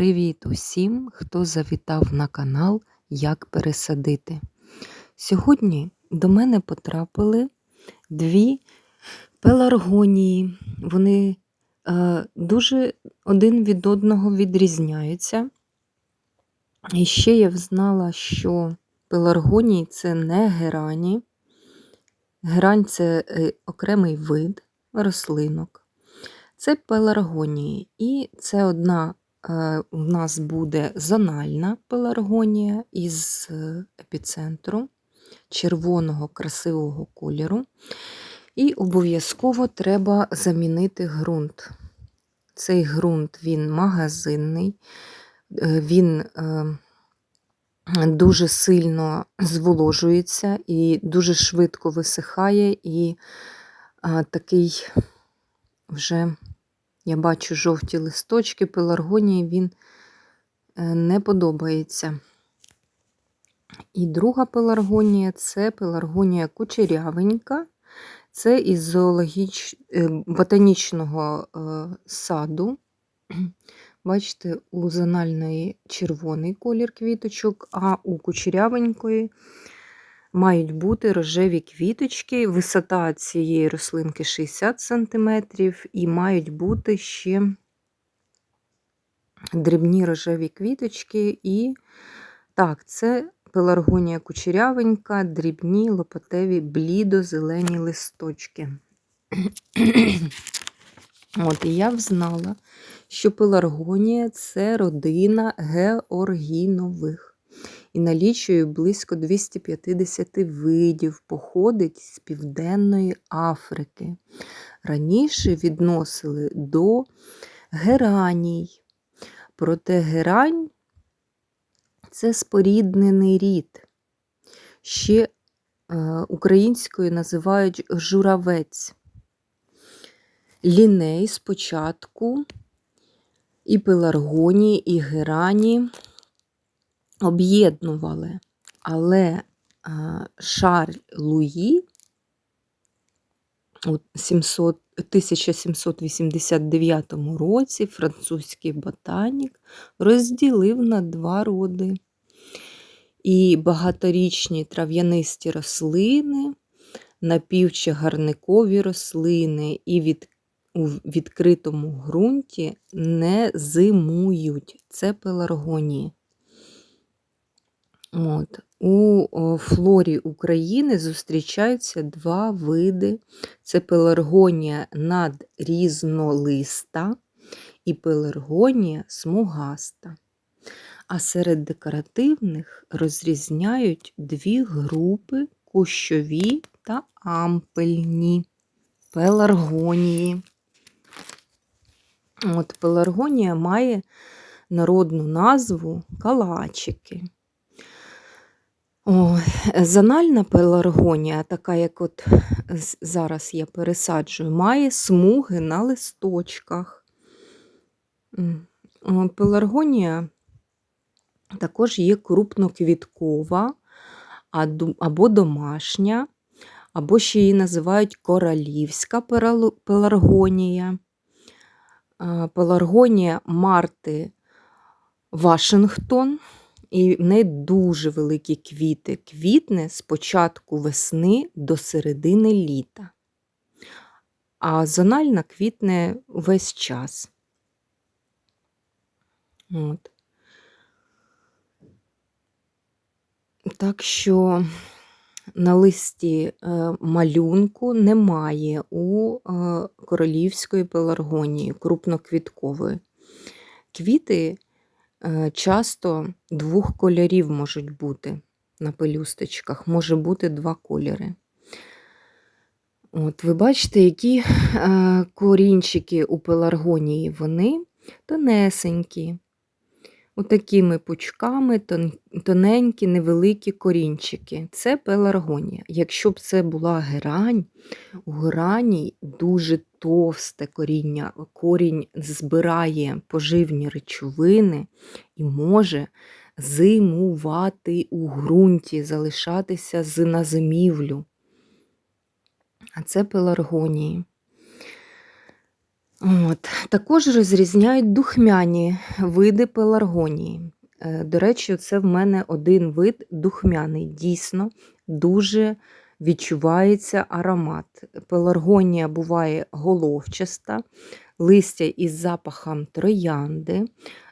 Привіт усім, хто завітав на канал Як пересадити. Сьогодні до мене потрапили дві пеларгонії. Вони е, дуже один від одного відрізняються. І ще я взнала, що пеларгонії це не герані. Герань це е, окремий вид рослинок. Це пеларгонії. І це одна у нас буде зональна пеларгонія із е, епіцентру червоного красивого кольору. І обов'язково треба замінити ґрунт. Цей ґрунт він магазинний, е, він дуже сильно зволожується і дуже швидко висихає, і такий вже я бачу жовті листочки, пеларгонії він е, не подобається. І друга пеларгонія це пеларгонія кучерявенька, це із зоологіч... Е, ботанічного е, саду. Бачите, у зональної червоний колір квіточок, а у кучерявенької мають бути рожеві квіточки, висота цієї рослинки 60 см, і мають бути ще дрібні рожеві квіточки. І так, це пеларгонія кучерявенька, дрібні лопатеві блідо-зелені листочки. От, і я взнала, що пеларгонія це родина георгінових і налічує близько 250 видів, походить з Південної Африки. Раніше відносили до гераній. Проте герань це споріднений рід. Ще е, українською називають журавець. Ліней спочатку і пеларгонії, і герані об'єднували, але Шарль Луї у 1789 році французький ботанік розділив на два роди. І багаторічні трав'янисті рослини, напівчагарникові рослини і від, у відкритому ґрунті не зимують. Це пеларгонії. От. У флорі України зустрічаються два види: це пеларгонія надрізнолиста і пеларгонія смугаста. А серед декоративних розрізняють дві групи кущові та ампельні пеларгонії. От Пеларгонія має народну назву калачики. О, Зональна пеларгонія, така, як от зараз я пересаджую, має смуги на листочках. Пеларгонія також є крупноквіткова або домашня, або ще її називають королівська пеларгонія. Пеларгонія Марти Вашингтон і в неї дуже великі квіти. Квітне з початку весни до середини літа. А зональна квітне весь час. От. Так що на листі е, малюнку немає у е, королівської пеларгонії крупноквіткової. Квіти часто двох кольорів можуть бути на пелюсточках, може бути два кольори. От, Ви бачите, які е, корінчики у пеларгонії вони тонесенькі, отакими пучками, тоненькі, невеликі корінчики. Це пеларгонія. Якщо б це була герань, у герані дуже товсте коріння, корінь збирає поживні речовини і може зимувати у ґрунті, залишатися з зимівлю. А це пеларгонії. От. Також розрізняють духмяні види пеларгонії. Е, До речі, це в мене один вид духмяний. Дійсно, дуже відчувається аромат. Пеларгонія буває головчаста, листя із запахом троянди,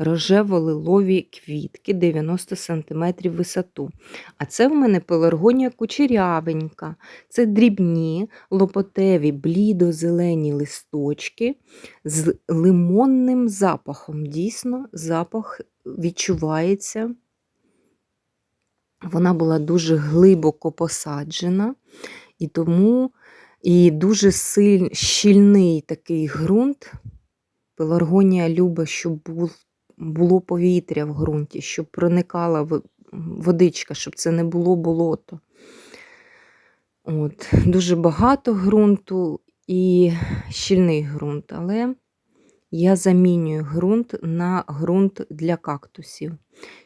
рожево-лилові квітки 90 см висоту. А це в мене пеларгонія кучерявенька. Це дрібні, лопотеві, блідо-зелені листочки з лимонним запахом. Дійсно, запах відчувається. Вона була дуже глибоко посаджена, і тому і дуже силь, щільний такий ґрунт. Пеларгонія любить, щоб був, було повітря в ґрунті, щоб проникала водичка, щоб це не було болото. От, дуже багато ґрунту і щільний ґрунт, але я замінюю ґрунт на ґрунт для кактусів,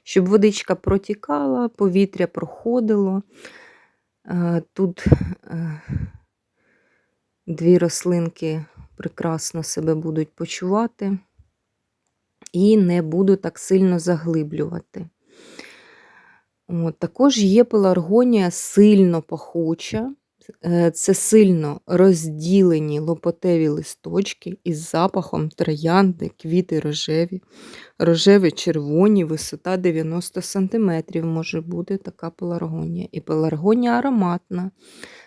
щоб водичка протікала, повітря проходило. Е, Тут е, дві рослинки прекрасно себе будуть почувати і не буду так сильно заглиблювати. От, також є пеларгонія сильно пахуча. Е, Це сильно розділені лопотеві листочки із запахом троянди, квіти рожеві, рожеві червоні, висота 90 см може бути така пеларгонія. І пеларгонія ароматна,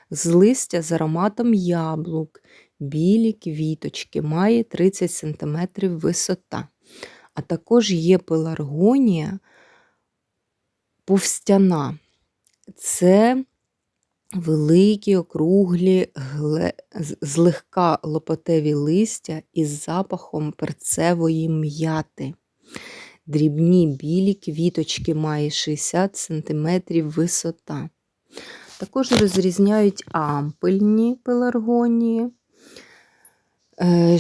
з листя з ароматом яблук, білі квіточки, має 30 см висота. А також є пеларгонія повстяна. Це великі, округлі, злегка лопотеві листя із запахом перцевої м'яти. Дрібні білі квіточки має 60 см висота. Також розрізняють ампельні пеларгонії, е,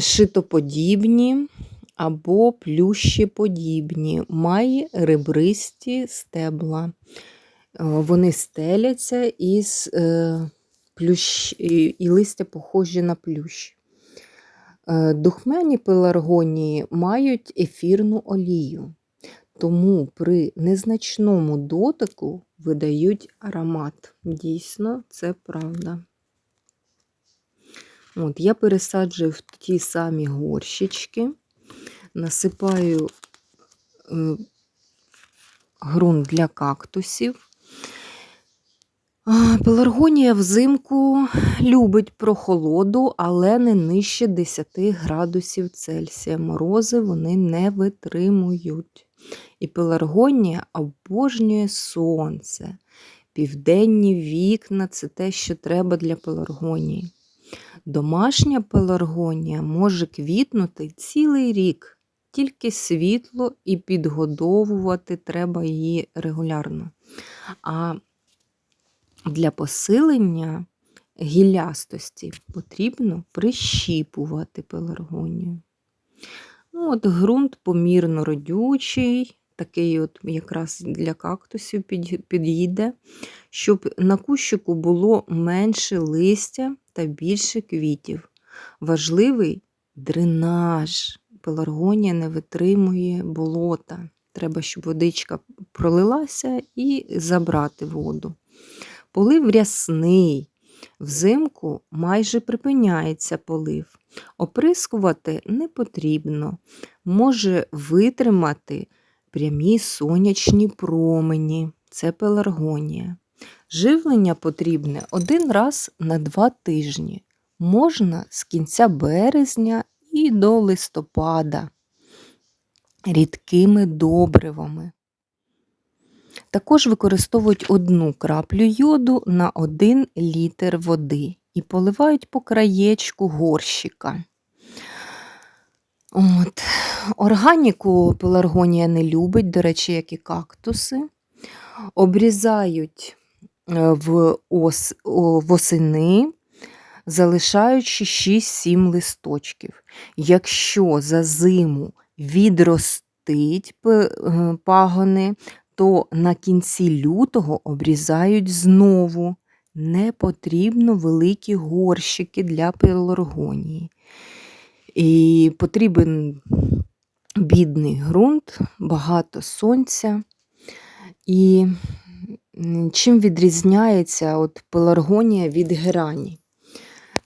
шитоподібні або плющеподібні, має ребристі стебла. Е, Вони стеляться із е, плющ, і, листя похожі на плющ. Е, Духмяні пеларгонії мають ефірну олію, тому при незначному дотику видають аромат. Дійсно, це правда. От, я пересаджую в ті самі горщички, насипаю е, ґрунт для кактусів. Пеларгонія взимку любить прохолоду, але не нижче 10 градусів Цельсія. Морози вони не витримують. І пеларгонія обожнює сонце. Південні вікна це те, що треба для пеларгонії. Домашня пеларгонія може квітнути цілий рік, тільки світло і підгодовувати треба її регулярно. А для посилення гіллястості потрібно прищіпувати пеларгонію. Ну, от ґрунт помірно родючий, такий от якраз для кактусів під- підійде, щоб на кущику було менше листя та більше квітів. Важливий дренаж. Пеларгонія не витримує болота. Треба, щоб водичка пролилася і забрати воду. Полив рясний. Взимку майже припиняється полив. Оприскувати не потрібно. Може витримати прямі сонячні промені. Це пеларгонія. Живлення потрібне один раз на два тижні. Можна з кінця березня і до листопада рідкими добривами. Також використовують одну краплю йоду на 1 літр води і поливають по краєчку горщика. От. Органіку пеларгонія не любить, до речі, як і кактуси. Обрізають е, в ос, восени, залишаючи 6-7 листочків. Якщо за зиму відростить е, пагони, то на кінці лютого обрізають знову. Не потрібно великі горщики для пеларгонії. І потрібен бідний ґрунт, багато сонця. І чим відрізняється от пеларгонія від герані?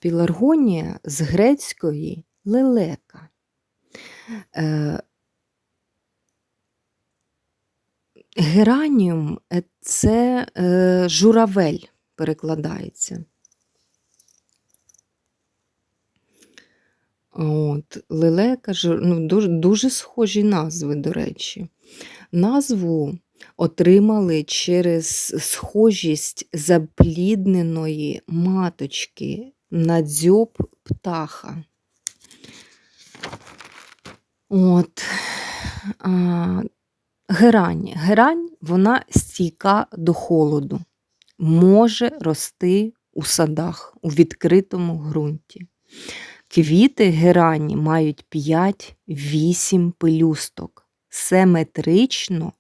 Пеларгонія з грецької лелека. Е, Гераніум це е, журавель перекладається. От, лелека, ну, дуже, дуже схожі назви, до речі. Назву отримали через схожість заплідненої маточки на дзьоб птаха. От. А, герань. Герань вона стійка до холоду, може рости у садах у відкритому ґрунті. Квіти герані мають 5-8 пелюсток. Симетрично,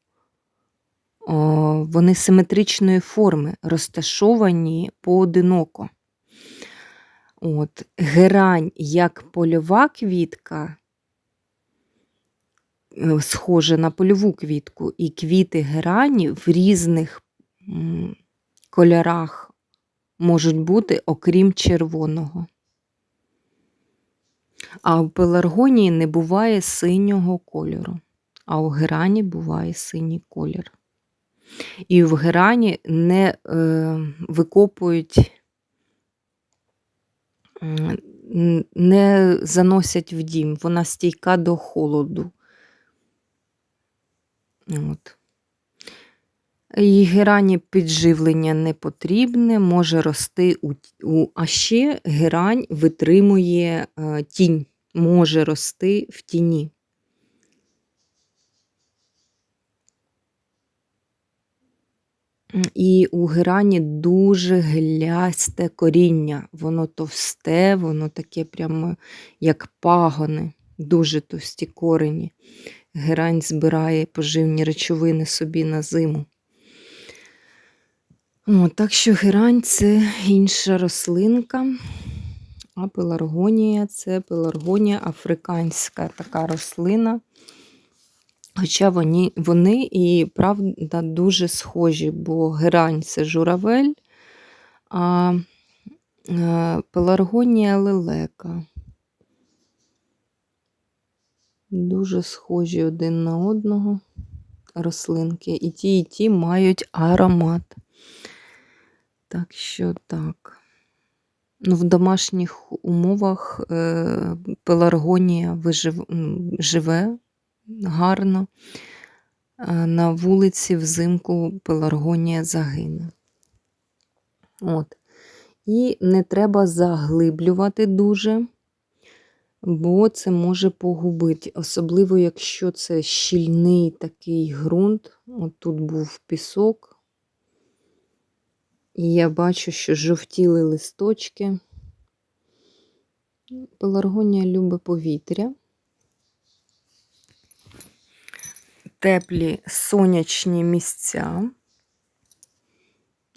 вони симетричної форми, розташовані поодиноко. От, герань як польова квітка, е, схожа на польову квітку, і квіти герані в різних кольорах можуть бути, окрім червоного. А у пеларгонії не буває синього кольору, а у герані буває синій колір. І в герані не е, викопують, не заносять в дім, вона стійка до холоду. От. І герані підживлення не потрібне, може рости у, у а ще герань витримує е, тінь, може рости в тіні. І у герані дуже глясте коріння. Воно товсте, воно таке прямо як пагони, дуже товсті корені. Герань збирає поживні речовини собі на зиму. О, так що герань це інша рослинка, а пеларгонія це пеларгонія африканська така рослина. Хоча вони, вони і правда дуже схожі, бо герань це журавель, а е, пеларгонія лелека. Дуже схожі один на одного рослинки. І ті, і ті мають аромат. Так що так. Ну, в домашніх умовах е, пеларгонія вижив, живе гарно. На вулиці взимку пеларгонія загине. От. І не треба заглиблювати дуже, бо це може погубити. Особливо, якщо це щільний такий ґрунт. От тут був пісок. І я бачу, що жовтіли листочки. Пеларгонія любить повітря. Теплі сонячні місця.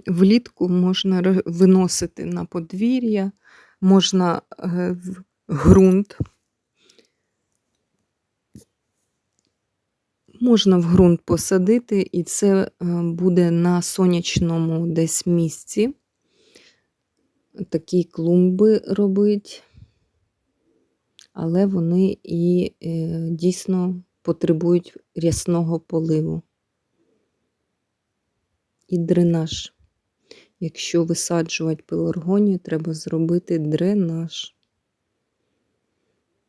Влітку можна виносити на подвір'я, можна е, в ґрунт. Можна в ґрунт посадити, і це е, буде на сонячному десь місці. Такі клумби робить, але вони і е, дійсно потребують рясного поливу. І дренаж. Якщо висаджувати пеларгонію, треба зробити дренаж.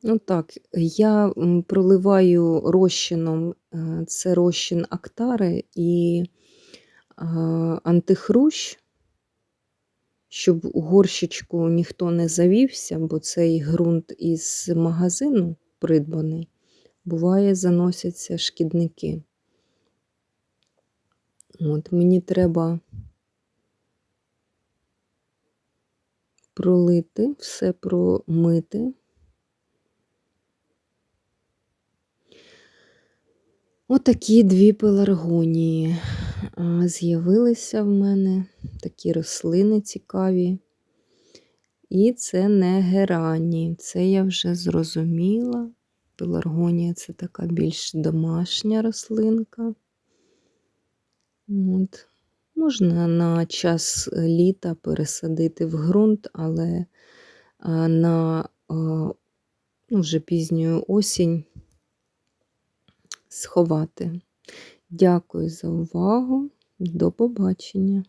Ну так, я проливаю розчином, е, це розчин актари і е, антихрущ, щоб у горщичку ніхто не завівся, бо цей ґрунт із магазину придбаний, буває, заносяться шкідники. От, мені треба пролити, все промити. Отакі дві пеларгонії з'явилися в мене, такі рослини цікаві. І це не герані. Це я вже зрозуміла. Пеларгонія це така більш домашня рослинка. От. Можна на час літа пересадити в ґрунт, але на а, ну, вже пізню осінь сховати. Дякую за увагу. До побачення!